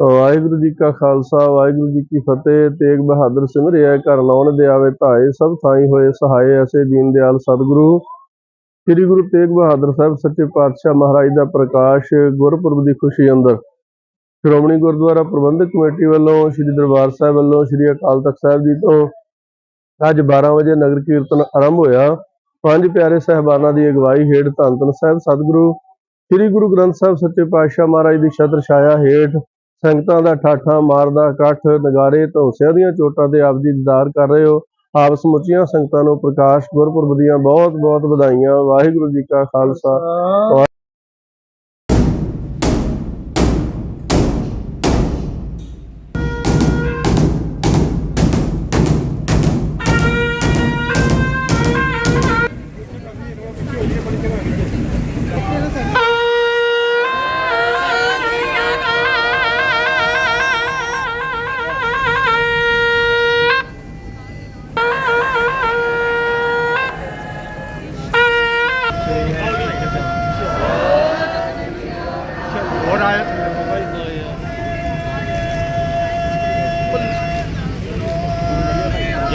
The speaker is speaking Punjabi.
ਵਾਹਿਗੁਰੂ ਜੀ ਕਾ ਖਾਲਸਾ, ਵਾਹਿਗੁਰੂ ਜੀ ਕੀ ਫਤਿਹ। ਤੇਗ ਬਹਾਦਰ ਸਿਮਰਿਆ, ਘਰ ਲਾਉਣ ਦੇ ਆਵੇ ਧਾਏ, ਸਭ ਥਾਈ ਹੋਏ, ਸਹਾਏ ਐਸੇ ਦੀਨ ਦਿਆਲ ਸਤਿਗੁਰੂ। ਸ੍ਰੀ ਗੁਰੂ ਤੇਗ ਬਹਾਦਰ ਸਾਹਿਬ ਸੱਚੇ ਪਾਤਸ਼ਾਹ ਮਹਾਰਾਜ ਦਾ ਪ੍ਰਕਾਸ਼ ਗੁਰਪੁਰਬ ਦੀ ਖੁਸ਼ੀ ਅੰਦਰ। ਸ਼੍ਰੋਮਣੀ ਗੁਰਦੁਆਰਾ ਪ੍ਰਬੰਧਕ ਕਮੇਟੀ ਵੱਲੋਂ, ਸ੍ਰੀ ਦਰਬਾਰ ਸਾਹਿਬ ਵੱਲੋਂ, ਸ੍ਰੀ ਅਕਾਲ ਤਖਤ ਸਾਹਿਬ ਜੀ ਤੋਂ ਅੱਜ 12 ਵਜੇ ਨਗਰ ਕੀਰਤਨ ਆਰੰਭ ਹੋਇਆ। ਪੰਜ ਪਿਆਰੇ ਸਹਿਬਾਨਾਂ ਦੀ ਅਗਵਾਈ ਹੇਠ ਧੰਨ ਧੰਨ ਸਾਹਿਬ ਸਤਿਗੁਰੂ, ਸ੍ਰੀ ਗੁਰੂ ਗ੍ਰੰਥ ਸਾਹਿਬ ਸੱਚੇ ਪਾਤਸ਼ਾਹ ਮਹਾਰਾਜ ਦੀ ਛਤਰ ਛਾਇਆ ਹੇਠ ਸੰਗਤਾਂ ਦਾ ਠਾਠਾ ਮਾਰਦਾ, ਇਕੱਠ ਨਗਾਰੇ ਧੌਂਸਿਆਂ ਦੀਆਂ ਚੋਟਾਂ ਤੇ ਆਪ ਜੀ ਦੀਦਾਰ ਕਰ ਰਹੇ ਹੋ। ਆਪ ਸਮੁੱਚੀਆਂ ਸੰਗਤਾਂ ਨੂੰ ਪ੍ਰਕਾਸ਼, ਗੁਰਪੁਰਬ ਦੀਆਂ ਬਹੁਤ ਬਹੁਤ ਵਧਾਈਆਂ। ਵਾਹਿਗੁਰੂ ਜੀ ਕਾ ਖਾਲਸਾ।